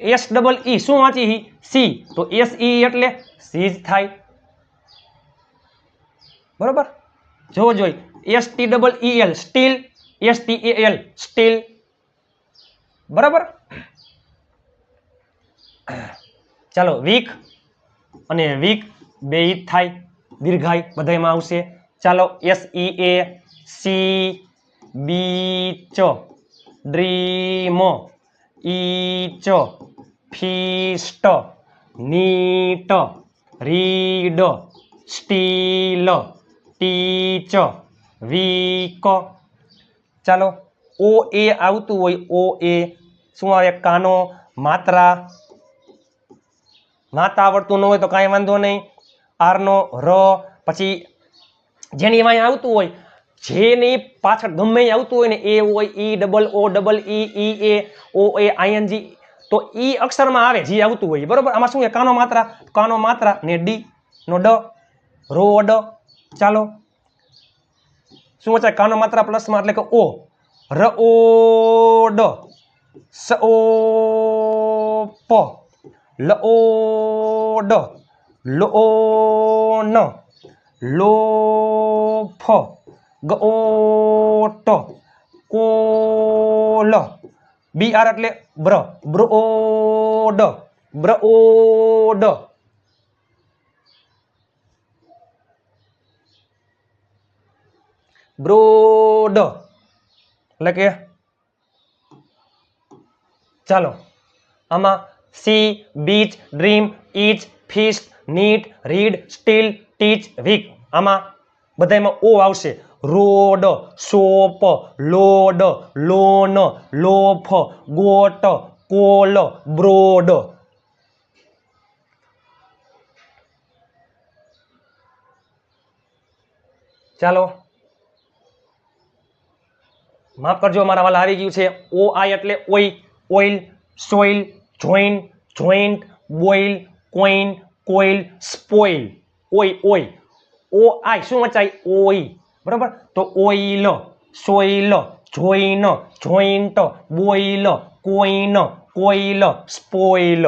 S double E શું વાંચી C. તો એસ ઈ એટલે સી જ થાય. બરોબર? જોવો જોઈ. S T double E L, steel, S T A L, steel. બરાબર? ચાલો, વીક અને વીક બે ઈ થાય. દીર્ઘાય બધાયમાં આવશે. ચાલો, S E A, sea dream E each feast, neat, read, steel, teach, week. ચાલો, ઓ એ આવતું હોય, ઓ એ. શું આવે? કાનો, માત્રા. માતા આવડતું ન હોય તો કાંઈ વાંધો નહીં. આરનો, ર, પછી જેની વાંઈ આવતું હોય, જેની પાછળ ગમે આવતું હોય ને, એ હોય E, double O, double E E, A, O, A ING તો ઈ અક્ષરમાં આવે, જે આવતું હોય. બરોબર? આમાં શું છે? કાનો માત્રા કાનો માત્રા ને ડી નો ડ, રો, ડ. ચાલો. શું વચ્ચે કાનો માત્રા પ્લસમાં એટલે કે ઓ. ર, ઓ, ડ. સ, ઓ, પ. લ, ઓ, ડ. લો, ઓ, ન. લો, ફ. ગ, ઓ, ટ. કો, લ. બી આર એટલે બ્ર. બ્ર ડ. બ્ર ઓ ડ. બ્રોડ એટલે કે ચાલો, આમાં sea, beach, dream each feast, neat, read, steel, teach, week. આમાં બધામાં ઓ આવશે. road soap load loan loaf goat coal broad ચાલો માફ કરજો મારા વાલા આવી ગયું છે ઓ આઈ એટલે ઓઈ oil soil join joint boil coin coil spoil ઓઈ ઓઈ ઓ આઈ શું વચાય ઓઈ બરાબર? તો ઓઇલ સોઇલ જોઈનો જોઈન્ટ બોઈલો કોઈનો કોઈલો સ્પોઇલ